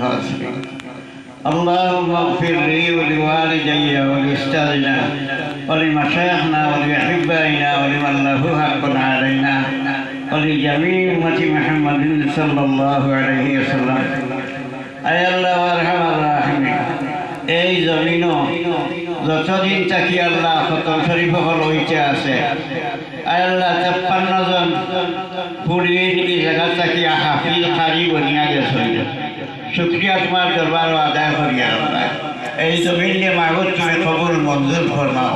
الخاسرين اللهم اغفر لي ولوالدي ولأستاذنا ولمشايخنا ولأحبائنا ولمن له حق علينا ولجميع أمة محمد صلى الله عليه وسلم أي الله وارحم الراحمين এই জমিনও যতদিন থাকি আল্লাহ খতম শরীফ সকল হইতে আছে আয় আল্লাহ তেপ্পান্ন জন পুরীর এই জায়গা থাকি হাফিজ খারি বনিয়া গেছে শুক্রিয়া তোমার দরবার আদায় করিয়া এই জমিন মাহবুদ তুমি কবুল মঞ্জুর ফরমাও।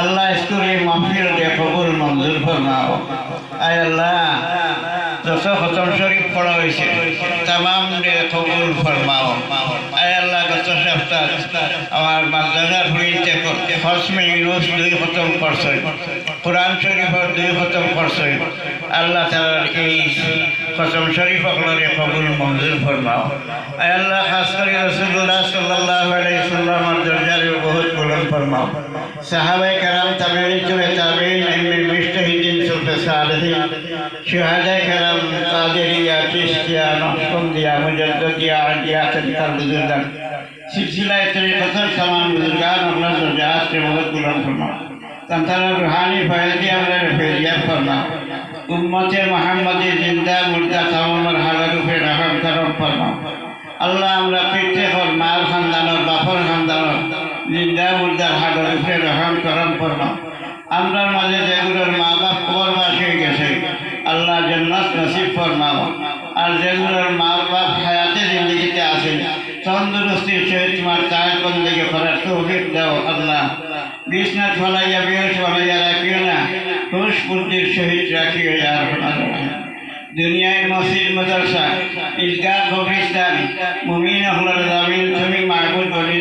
আল্লাহ স্কুলে মাহফিল দিয়ে কবুল মঞ্জুর ফরমাও। আয় আল্লাহ যত খতম শরীফ পড়া হয়েছে তামাম দিয়ে কবুল ফরমাও। আয় আল্লাহ, গত সপ্তাহ আমার মাদ্রাসার হুড়িতে ফসমে ইউনুস দুই খতম করছে। কোরআন শরীফর দুই খতম করছে। আল্লাহ তার এই خسم شریف اقلر قبول منظر فرما اے اللہ، خاص کری رسول اللہ صلی اللہ علیہ وسلم درجہ رہے بہت بلند فرما صحابہ کرام تبیری چوہ تبیری میں مشت ہی جن صرف سالتی شہدہ کرام قادری آتیش کیا نحکم دیا مجدد دیا عدیات انتر بزردن سلسلہ طریقہ سر سمان بزرگان اقلر درجہ آس کے بہت بلند فرما তান্তারা রুহানি ফয়দি আমরা ফেরিয়া ফরমাও উম্মতে মোহাম্মদী জিন্দা মুর্দা তামামের হালার উপরে রহম করম ফরমাও আল্লাহ আমরা পিতৃ হল মার খানদানোর বাপর খানদানোর জিন্দা মুর্দার হালার উপরে রহম করম ফরমাও আমরার মাঝে যেগুলোর মা বাপ কবরবাস হয়ে গেছে আল্লাহ জন্নাত নসিব ফরমাও আর যেগুলোর মা বাপ হায়াতে জিন্দগিতে আছেন তন্দুরস্তির সহিত তোমার চায় বন্দীকে করার তৌফিক कृष्णा छोला या बेर छोला या रखिएगा तो उस पुर्ति शहीद रखिएगा यार बना रहा है दुनिया में मस्जिद मदरसा इसका भविष्य मुमीन हमारे दामिन तुम्हीं मार्गों पर ही